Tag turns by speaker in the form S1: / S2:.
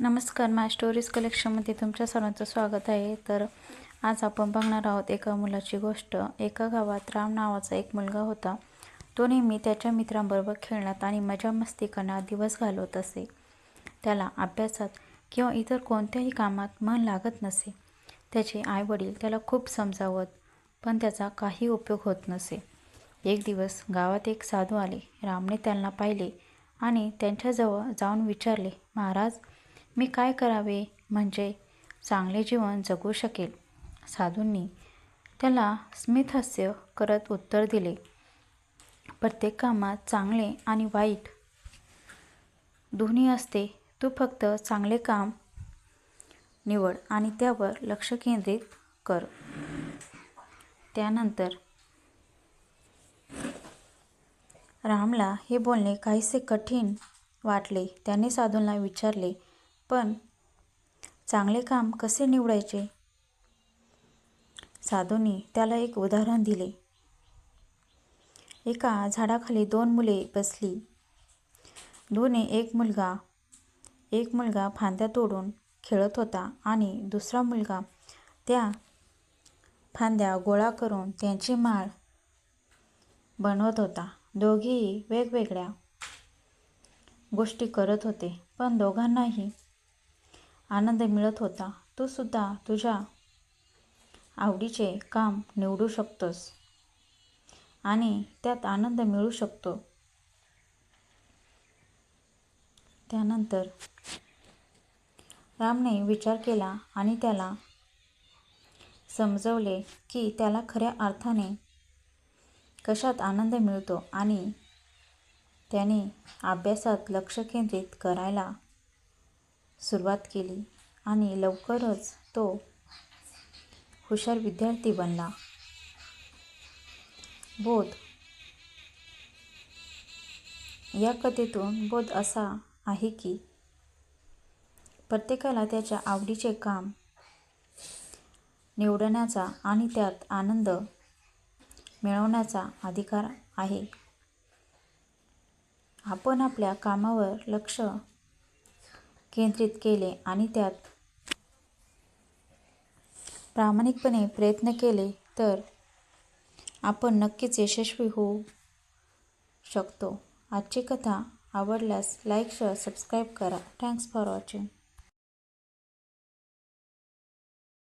S1: नमस्कार माय स्टोरीज कलेक्शनमध्ये तुमच्या सर्वांचं स्वागत आहे. तर आज आपण बघणार आहोत एका मुलाची गोष्ट. एका गावात राम नावाचा एक मुलगा होता. तो नेहमी त्याच्या मित्रांबरोबर खेळण्यात आणि मजा मस्ती करण्यात दिवस घालवत असे. त्याला अभ्यासात किंवा इतर कोणत्याही कामात मन लागत नसे. त्याचे आईवडील त्याला खूप समजावत पण त्याचा काही उपयोग होत नसे. एक दिवस गावात एक साधू आले. रामने त्यांना पाहिले आणि त्यांच्याजवळ जाऊन विचारले महाराज मी काय करावे? म्हणजे चांगले जीवन जगू शकेल. साधूंनी त्याला स्मितहास्य करत उत्तर दिले. प्रत्येक कामात चांगले आणि वाईट दोन्ही असते. तू फक्त चांगले काम निवड आणि त्यावर लक्ष केंद्रित कर. त्यानंतर रामला हे बोलणे काहीसे कठीण वाटले. त्याने साधूंना विचारले पण चांगले काम कसे निवडायचे? साधूंनी त्याला एक उदाहरण दिले. एका झाडाखाली दोन मुले बसली. दोन्ही एक मुलगा एक मुलगा फांद्या तोडून खेळत होता आणि दुसरा मुलगा त्या फांद्या गोळा करून त्यांची माळ बनवत होता. दोघेही वेगवेगळ्या गोष्टी करत होते पण दोघांनाही आनंद मिळत होता. तू सुद्धा तुझ्या आवडीचे काम निवडू शकतोस आणि त्यात आनंद मिळू शकतो. त्यानंतर रामने विचार केला आणि त्याला समजवले की त्याला खऱ्या अर्थाने कशात आनंद मिळतो आणि त्याने अभ्यासात लक्ष केंद्रित करायला सुरुवात केली आणि लवकरच तो हुशार विद्यार्थी बनला. बोध. या कथेतून बोध असा आहे की प्रत्येकाला त्याच्या आवडीचे काम निवडण्याचा आणि त्यात आनंद मिळवण्याचा अधिकार आहे. आपण आपल्या कामावर लक्ष केंद्रित केले आणि त्यात प्रामाणिकपणे प्रयत्न केले तर आपण नक्कीच यशस्वी होऊ शकतो. आजची कथा आवडल्यास लाईक शेअर सबस्क्राईब करा. Thanks for watching